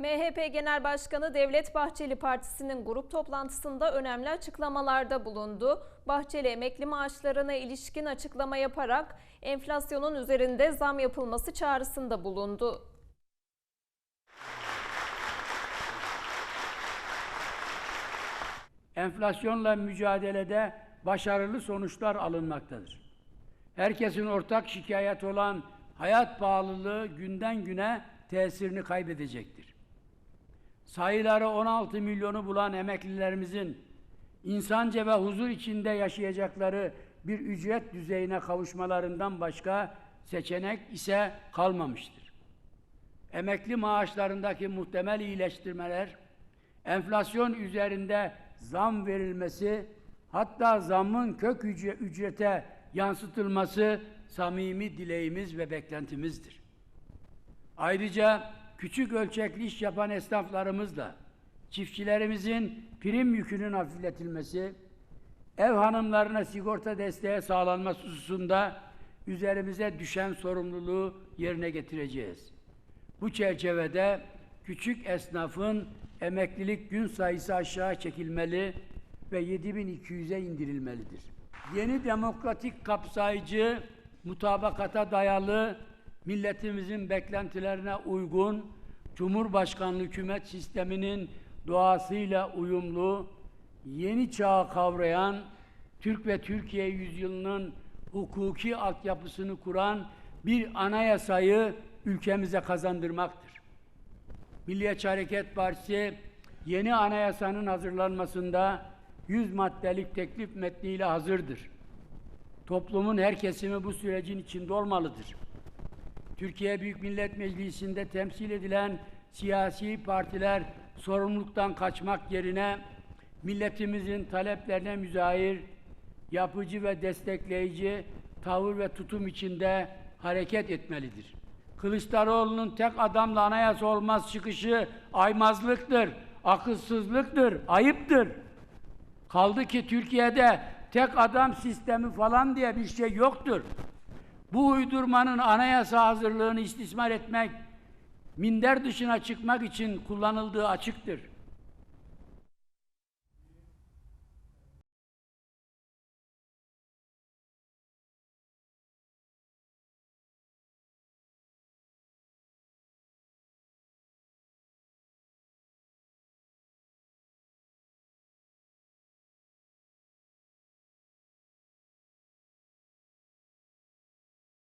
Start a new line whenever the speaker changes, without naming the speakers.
MHP Genel Başkanı Devlet Bahçeli Partisi'nin grup toplantısında önemli açıklamalarda bulundu. Bahçeli emekli maaşlarına ilişkin açıklama yaparak enflasyonun üzerinde zam yapılması çağrısında bulundu.
enflasyonla mücadelede başarılı sonuçlar alınmaktadır. Herkesin ortak şikayet olan hayat pahalılığı günden güne tesirini kaybedecektir. Sayıları 16 milyonu bulan emeklilerimizin insanca ve huzur içinde yaşayacakları bir ücret düzeyine kavuşmalarından başka seçenek ise kalmamıştır. Emekli maaşlarındaki muhtemel iyileştirmeler, enflasyon üzerinde zam verilmesi, hatta zammın kök ücre- ücrete yansıtılması samimi dileğimiz ve beklentimizdir. Ayrıca küçük ölçekli iş yapan esnaflarımızla çiftçilerimizin prim yükünün hafifletilmesi, ev hanımlarına sigorta desteği sağlanması hususunda üzerimize düşen sorumluluğu yerine getireceğiz. Bu çerçevede küçük esnafın emeklilik gün sayısı aşağı çekilmeli ve 7200'e indirilmelidir. Yeni demokratik kapsayıcı, mutabakata dayalı, milletimizin beklentilerine uygun Cumhurbaşkanlığı hükümet sisteminin doğasıyla uyumlu, yeni çağı kavrayan, Türk ve Türkiye yüzyılının hukuki altyapısını kuran bir anayasayı ülkemize kazandırmaktır. Milliyetçi Hareket Partisi yeni anayasanın hazırlanmasında 100 maddelik teklif metniyle hazırdır. Toplumun her kesimi bu sürecin içinde olmalıdır. Türkiye Büyük Millet Meclisi'nde temsil edilen siyasi partiler sorumluluktan kaçmak yerine milletimizin taleplerine müzahir, yapıcı ve destekleyici tavır ve tutum içinde hareket etmelidir. Kılıçdaroğlu'nun tek adamla anayasa olmaz çıkışı aymazlıktır, akılsızlıktır, ayıptır. Kaldı ki Türkiye'de tek adam sistemi falan diye bir şey yoktur. Bu uydurmanın anayasa hazırlığını istismar etmek, minder dışına çıkmak için kullanıldığı açıktır.